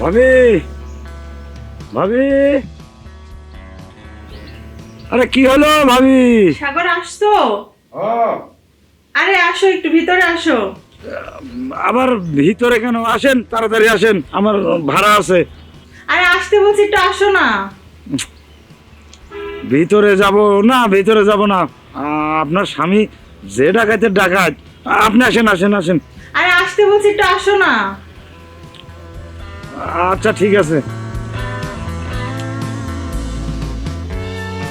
ভাবি ভাবি। আরে কি হলো ভাবি? সাগর আসছো? আরে আসো একটু ভিতরে আসো। আবার ভিতরে কেন? আসেন তাড়াতাড়ি আসেন আমার ভাড়া আছে। আরে আসতে বলছি একটু আসো না। ভিতরে যাব না ভিতরে যাব না। আপনার স্বামী যে ডাকাতের ডাকাত। আপনি আসেন আসেন আসেন। আরে আসতে বলছি একটু আসো না। আচ্ছা ঠিক আছে।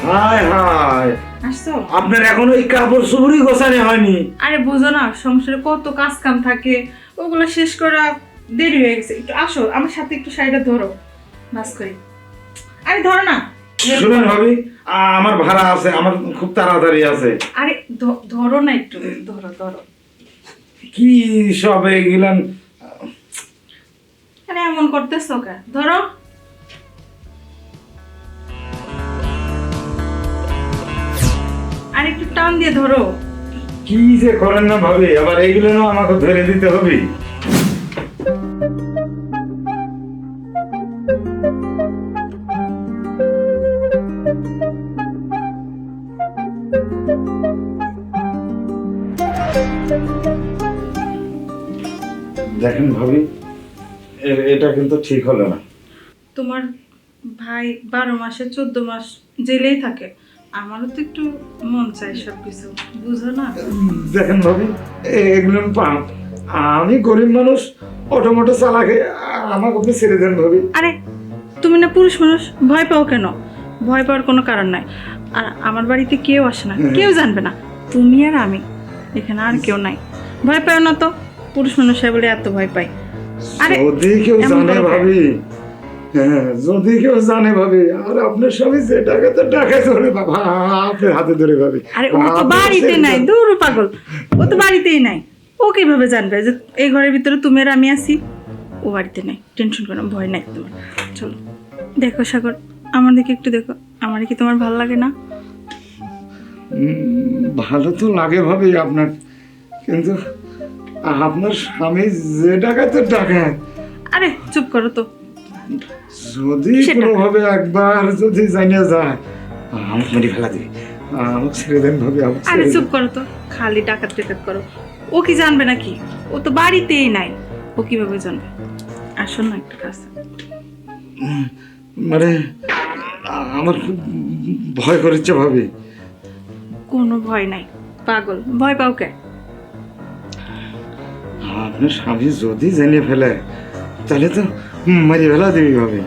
হাই হাই আসছো? আপনার এখন ওই কাপড় চুপড়ি গোছানো হয়নি। আরে বুঝো না সংসারে কত কাজ কাম থাকে। ওগুলো শেষ করা দেরি হয়ে গেছে। একটু আসো আমার সাথে একটু শাড়িটা ধরো। করি। আরে ধরো না। শুনুন ভাবি আমার ভাড়া আছে আমার খুব তাড়াতাড়ি আছে। আরে ধরো না একটু। ধরো ধরো। কি সব এগুলান আরে এমন করতেছো কে? ধরো। আর একটু টান দিয়ে ধরো। কি যে করেন না ভাবি, আবার এইগুলো আমাকে ধরে দিতে হবে। দেখেন ভাবি এটা কিন্তু ঠিক হলো না। তোমার ভাই বারো মাসে চোদ্দ মাস জেলেই থাকে। আমারও তো একটু মন চাই সব কিছু বুঝো না? দেখেন ভাবি এগুলো পাপ আমি গরিব মানুষ অটোমোটো চালাকে আমাকে আপনি ছেড়ে দেন ভাবি। আরে তুমি না পুরুষ মানুষ ভয় পাও কেন? ভয় পাওয়ার কোনো কারণ নাই। আর আমার বাড়িতে কেউ আসে না কেউ জানবে না। তুমি আর আমি এখানে আর কেউ নাই। ভয় পাও না তো? পুরুষ মানুষ হয় বলে এত ভয় পাই যদি কেউ জানে ভাবি হ্যাঁ যদি কেউ জানে ভাবি আর আপনার স্বামী যে টাকাতে টাকা ধরে বাবা আপনার হাতে ধরে ভাবি। আরে ও তো বাড়িতে নাই দূর পাগল। ও তো বাড়িতেই নাই। ও কীভাবে জানবে যে এই ঘরের ভিতরে তুমি আর আমি আছি? ও বাড়িতে নাই টেনশন করো ভয় নাই তোমার। চলো দেখো সাগর আমার দিকে একটু দেখো। আমার কি তোমার ভালো লাগে না? ভালো তো লাগে ভাবি আপনার কিন্তু আপনার স্বামী যে টাকাতে টাকা আরে চুপ করো তো। যদি টাকা? কোনোভাবে একবার যদি জানিয়ে যায় আমাকে মেরে ফেলা দিবে। আমাকে ছেড়ে দেন ভাবি আরে চুপ করো তো। খালি ডাকাত টেকাত করো। ও কি জানবে নাকি? ও তো বাড়িতেই নাই। ও কীভাবে জানবে? আসো না একটু কাছে মানে আমার খুব ভয় করেছে ভাবি। কোনো ভয় নাই। পাগল। ভয় পাও কে? আপনার স্বামী যদি জেনে ফেলে তাহলে তো মারি ফেলা দিবি ভাবি।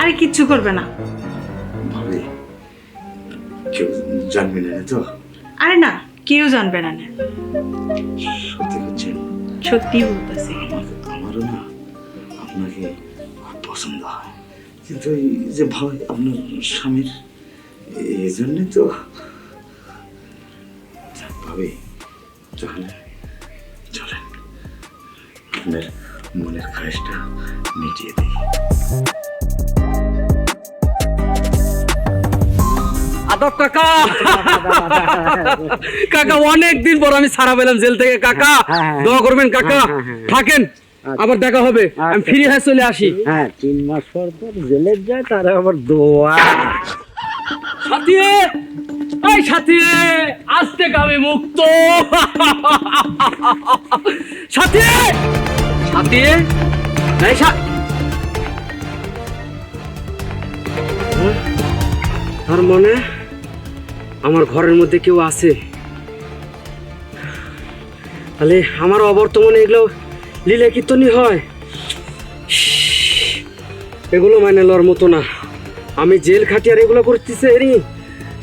আরে কিচ্ছু করবে না। ভাবি কেউ জানবি না তো। আরে না কেউ জানবে না না সত্যি হচ্ছে সত্যি বলতেছি। আমারও না আপনাকে খুব পছন্দ হয়। কিন্তু এই যে ভয় আপনার স্বামীর এই জন্যে তো ভাবি তাহলে আপনার মনের খায়েশটা মিটিয়ে দিই। আদব কাকা! কাকা অনেক দিন পর আমি ছাড়া পেলাম জেল থেকে। কাকা দোয়া করবেন কাকা। থাকেন আবার দেখা হবে। আমি ফ্রি হয়ে চলে আসি। হ্যাঁ তিন মাস পর পর জেলে যায় তারা আবার দোয়া। সাথী! এই সাথী, আজ থেকে আমি মুক্ত। সাথী সাথী, এই তার মানে আমার ঘরের মধ্যে কেউ আছে? তাহলে আমার অবর্তমানে এগুলো লীলা কীর্তনই হয় এগুলো মানে লর মতো না। আমি জেল খাটিয়ার এগুলো করতেছে এরই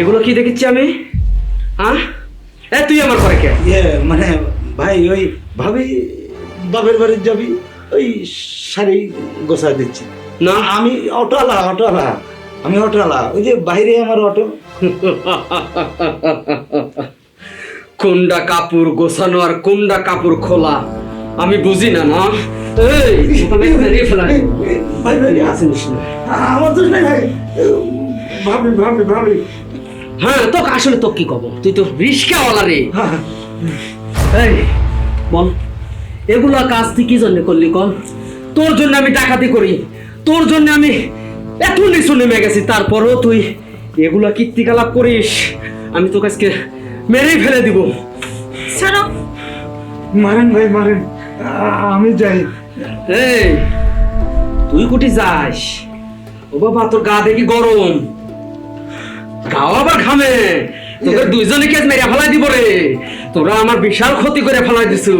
এগুলো কি দেখেছি আমি? হ্যাঁ এ তুই আমার ঘরে কে? ইয়ে মানে ভাই ওই ভাবি বাপের বাড়ির যাবি ওই শাড়ি গোছা দিচ্ছি। না। আমি অটোওয়ালা অটোওয়ালা আমি অটোওয়ালা ওই যে বাইরে আমার অটো। কোনটা কাপড় গোছানো আর কোনটা কাপড় খোলা? আমি বুঝি না না। আমার দোষ নাই ভাই। ভাবি ভাবি ভাবি। হ্যাঁ তোকে আসলে তো কি কব? তুই তো রিস্কাওয়ালা রে। হ্যাঁ এই বল এগুলা কাজ তুই কি জন্য করলি কল? তোর জন্য আমি ডাকাতি করি। তোর জন্য আমি এত নিচু নেমে গেছি। তারপরও তুই এগুলা কীর্তিকলাপ করিস আমি তোকে আজকে মেরেই ফেলে দিব। ছাড়ো। মারেন ভাই মারেন। আমি যাই। এই তুই কুটি যাস। ও বাবা তোর গা দেখি গরম। গাও আবার ঘামে। তোকে দুইজনে কে মেরে ফেলাই দিব রে। তোরা আমার বিশাল ক্ষতি করে ফেলাই দিছু।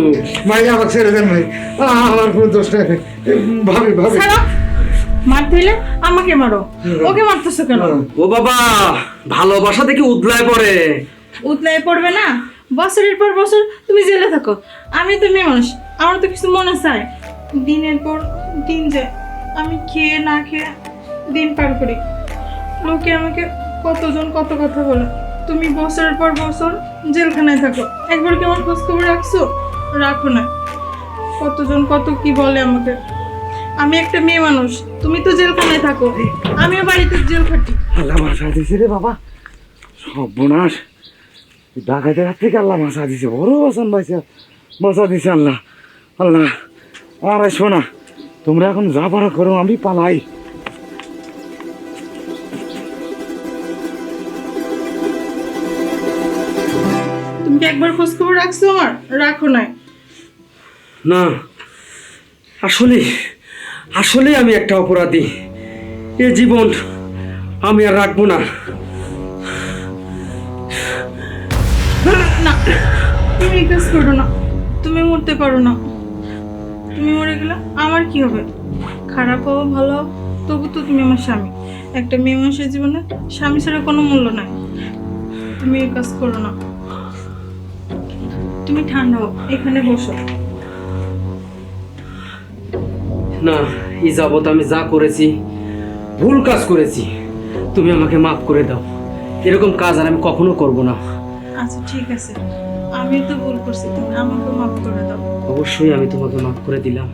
ভাই আমাকে ছেড়ে দেন ভাই। আমার কোনো দোষ নাই ভাবি ভাবি। মারতে হইলে আমাকে মারো। ওকে মারতেছো কেন? ও বাবা ভালোবাসা দেখি উদলায় পড়ে। উতলাই পড়বে না? বছরের পর বছর তুমি জেলে থাকো। আমি তো মেয়ে মানুষ। আমার তো কিছু মনে চায় দিনের পর দিন যায়। আমি খেয়ে না খেয়ে দিন পার করি। লোকে আমাকে কতজন কত কথা বলে? তুমি বছরের পর বছর জেলখানায় থাকো। একবার কি আমার খোঁজ খবর রাখছো? রাখো না। কতজন কত কি বলে আমাকে? আমি একটা মেয়ে মানুষ, তুমি তো জেলখানায় থাকো। আমিও বাড়িতে জেল খাটি। আল্লাহ মাসা দিছে রে বাবা। সর্বনাশ। ডাকাতের হাত থেকে আল্লাহ মাসা দিছে? বড় বাসন পাইছে। মাসা দিছে আল্লাহ। আল্লাহ, আর শোনা তোমরা এখন যা পারো করো, আমি পালাই। কি একবার খোঁজ খবর রাখছো আমার রাখো নাই। না আসলে আসলে আমি একটা অপরাধী। এ জীবন আমি আর রাখব না। না তুমি এই কাজ করো না। তুমি মরতে পারো না। তুমি মরে গেলে আমার কি হবে? খারাপ হও ভালো হও, তবু তো তুমি আমার স্বামী। একটা মেয়ে মানুষের জীবনে স্বামী ছাড়া কোনো মূল্য নাই। তুমি এই কাজ করো না। তুমি ঠান্ডা হও এখানে বসো। না এই যাবৎ আমি যা করেছি ভুল কাজ করেছি তুমি আমাকে মাফ করে দাও। এরকম কাজ আর আমি কখনো করব না। আচ্ছা ঠিক আছে। আমি তো ভুল করছি তুমি আমাকে মাফ করে দাও। অবশ্যই আমি তোমাকে মাফ করে দিলাম।